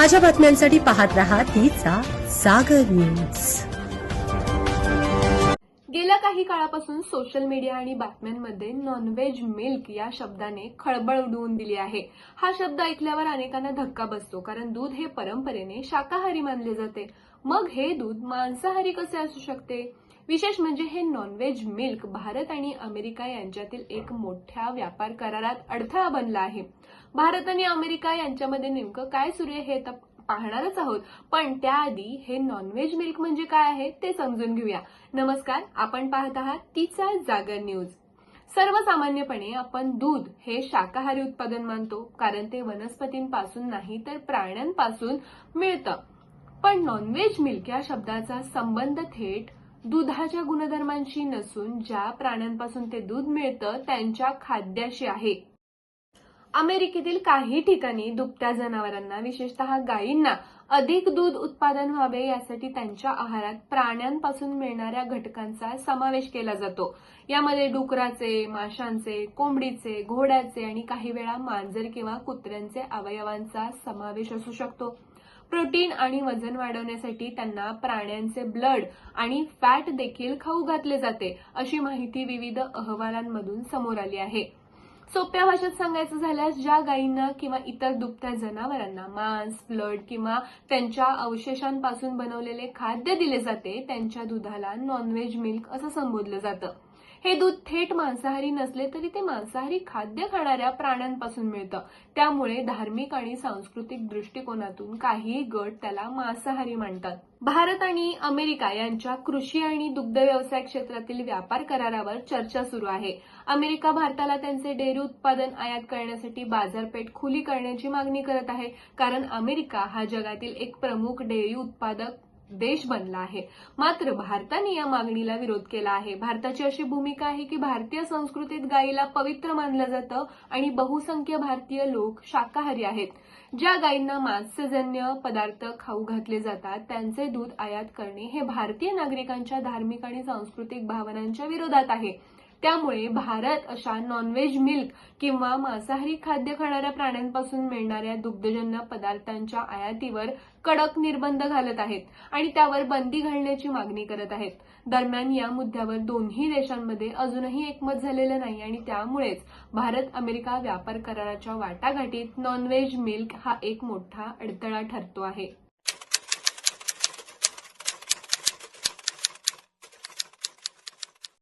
ताज्या बातम्यांसाठी पाहत राहा तिचा सागर न्यूज. गेल्या काही काळापासून सोशल मीडिया आणि बातम्यांमध्ये नॉनव्हेज मिल्क या शब्दाने खळबळ उडवून दिली आहे. हा शब्द ऐकल्यावर अनेकांना धक्का बसतो कारण दूध हे परंपरेने शाकाहारी मानले जाते. मग हे दूध मांसाहारी कसे असू शकते? विशेष म्हणजे हे नॉनव्हेज मिल्क भारत आणि अमेरिका यांच्यातील एक मोठ्या व्यापार करारात अडथळा बनला आहे. भारत आणि अमेरिका यांच्यामध्ये नेमकं काय सुरू आहे हे तर पाहणारच आहोत. पण त्याआधी हे नॉनव्हेज मिल्क म्हणजे काय आहे ते समजून घेऊया. नमस्कार आपण पाहत आहात तिचा जागर न्यूज. सर्वसामान्यपणे आपण दूध हे शाकाहारी उत्पादन मानतो कारण ते वनस्पतींपासून नाही तर प्राण्यांपासून मिळतं. पण नॉनव्हेज मिल्क या शब्दाचा संबंध थेट दुधाच्या गुणधर्मांशी नसून ज्या प्राण्यांपासून ते दूध मिळतं त्यांच्या खाद्याशी आहे. अमेरिकेतील काही ठिकाणी दुभत्या जनावरांना विशेषतः गायींना अधिक दूध उत्पादन व्हावे यासाठी त्यांच्या आहारात प्राण्यांपासून मिळणाऱ्या घटकांचा समावेश केला जातो. यामध्ये डुकराचे माशांचे कोंबडीचे घोड्याचे आणि काही वेळा मांजर किंवा कुत्र्यांचे अवयवांचा समावेश असू शकतो. प्रोटीन आणि वजन वाढवण्यासाठी त्यांना प्राण्यांचे ब्लड आणि फॅट देखील खाऊ घातले जाते अशी माहिती विविध अहवालांमधून समोर आली आहे. सोप्या भाषेत सांगायचं झाल्यास ज्या गायींना किंवा इतर दुभत्या जनावरांना मांस ब्लड किंवा त्यांच्या अवशेषांपासून बनवलेले खाद्य दिले जाते त्यांच्या दुधाला नॉनव्हेज मिल्क असं संबोधलं जातं. हे दूध थेट मांसाहारी नसले तरी ते मांसाहारी खाद्य खाणाऱ्या प्राण्यांपासून मिळतं. त्यामुळे धार्मिक आणि सांस्कृतिक दृष्टिकोनातून काही गट त्याला मांसाहारी मानतात. भारत आणि अमेरिका यांच्या कृषी आणि दुग्ध व्यवसाय क्षेत्रातील व्यापार करारावर चर्चा सुरू आहे. अमेरिका भारताला त्यांचे डेअरी उत्पादन आयात करण्यासाठी बाजारपेठ खुली करण्याची मागणी करत आहे. कारण अमेरिका हा जगातील एक प्रमुख डेअरी उत्पादक देश बनला आहे. मात्र भारताने या मागणीला विरोध केला आहे. भारताची अशी भूमिका आहे की भारतीय संस्कृतीत गायीला पवित्र मानलं जातं आणि बहुसंख्य भारतीय लोक शाकाहारी आहेत. ज्या गायींना मांसजन्य पदार्थ खाऊ घातले जातात त्यांचे दूध आयात करणे हे भारतीय नागरिकांच्या धार्मिक आणि सांस्कृतिक भावनांच्या विरोधात आहे. त्यामुळे भारत अशा नॉनव्हेज मिल्क किंवा मांसाहारी खाद्य खाणाऱ्या प्राण्यांपासून मिळणाऱ्या दुग्धजन्य पदार्थांच्या आयातीवर कडक निर्बंध घालत आहेत आणि त्यावर बंदी घालण्याची मागणी करत आहेत. दरम्यान या मुद्द्यावर दोन्ही देशांमध्ये अजूनही एकमत झालेलं नाही आणि त्यामुळेच भारत अमेरिका व्यापार कराराच्या वाटाघाटीत नॉनव्हेज मिल्क हा एक मोठा अडथळा ठरतो आहे.